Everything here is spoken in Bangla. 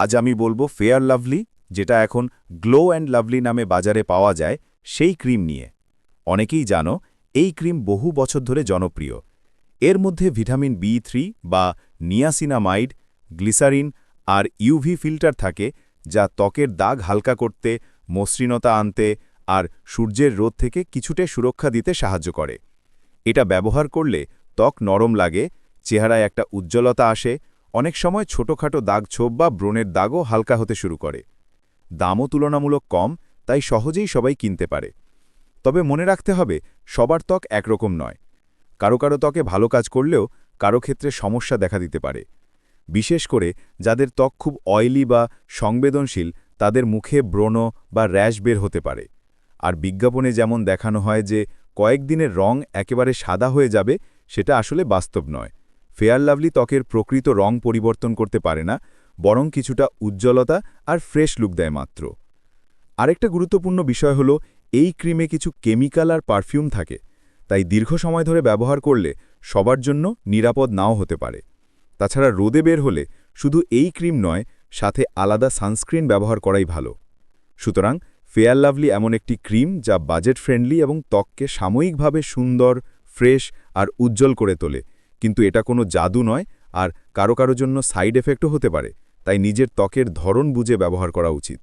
আজ আমি বলব ফেয়ার লাভলি যেটা এখন গ্লো অ্যান্ড লাভলি নামে বাজারে পাওয়া যায়, সেই ক্রিম নিয়ে। অনেকেই জানো, এই ক্রিম বহু বছর ধরে জনপ্রিয়। এর মধ্যে ভিটামিন বি থ্রি বা নিয়াসিনামাইড, গ্লিসারিন আর ইউভি ফিল্টার থাকে, যা ত্বকের দাগ হালকা করতে, মসৃণতা আনতে আর সূর্যের রোদ থেকে কিছুটা সুরক্ষা দিতে সাহায্য করে। এটা ব্যবহার করলে ত্বক নরম লাগে, চেহারায় একটা উজ্জ্বলতা আসে অনেক সময় ছোটখাটো দাগ ছোপ বা ব্রণের দাগও হালকা হতে শুরু করে। দামও তুলনামূলক কম, তাই সহজেই সবাই কিনতে পারে। তবে মনে রাখতে হবে, সবার ত্বক একরকম নয়। কারও কারও ত্বকে ভালো কাজ করলেও কারও ক্ষেত্রে সমস্যা দেখা দিতে পারে। বিশেষ করে যাদের ত্বক খুব অয়েলি বা সংবেদনশীল, তাদের মুখে ব্রণ বা র্যাশ বের হতে পারে। আর বিজ্ঞাপনে যেমন দেখানো হয় যে, কয়েকদিনের রং একেবারে সাদা হয়ে যাবে, সেটা আসলে বাস্তব নয়। ফেয়ার লাভলি ত্বকের প্রকৃত রং পরিবর্তন করতে পারে না, বরং কিছুটা উজ্জ্বলতা আর ফ্রেশ লুক দেয় মাত্র। আরেকটা গুরুত্বপূর্ণ বিষয় হলো, এই ক্রিমে কিছু কেমিক্যাল আর পারফিউম থাকে, তাই দীর্ঘ সময় ধরে ব্যবহার করলে সবার জন্য নিরাপদ নাও হতে পারে। তাছাড়া রোদে বের হলে শুধু এই ক্রিম নয়, সাথে আলাদা সানস্ক্রিন ব্যবহার করাই ভালো। সুতরাং ফেয়ার লাভলি এমন একটি ক্রিম যা বাজেট ফ্রেন্ডলি এবং ত্বককে সাময়িকভাবে সুন্দর, ফ্রেশ আর উজ্জ্বল করে তোলে কিন্তু এটা কোনো জাদু নয় আর কারও কারও জন্য সাইড এফেক্টও হতে পারে, তাই নিজের ত্বকের ধরন বুঝে ব্যবহার করা উচিত।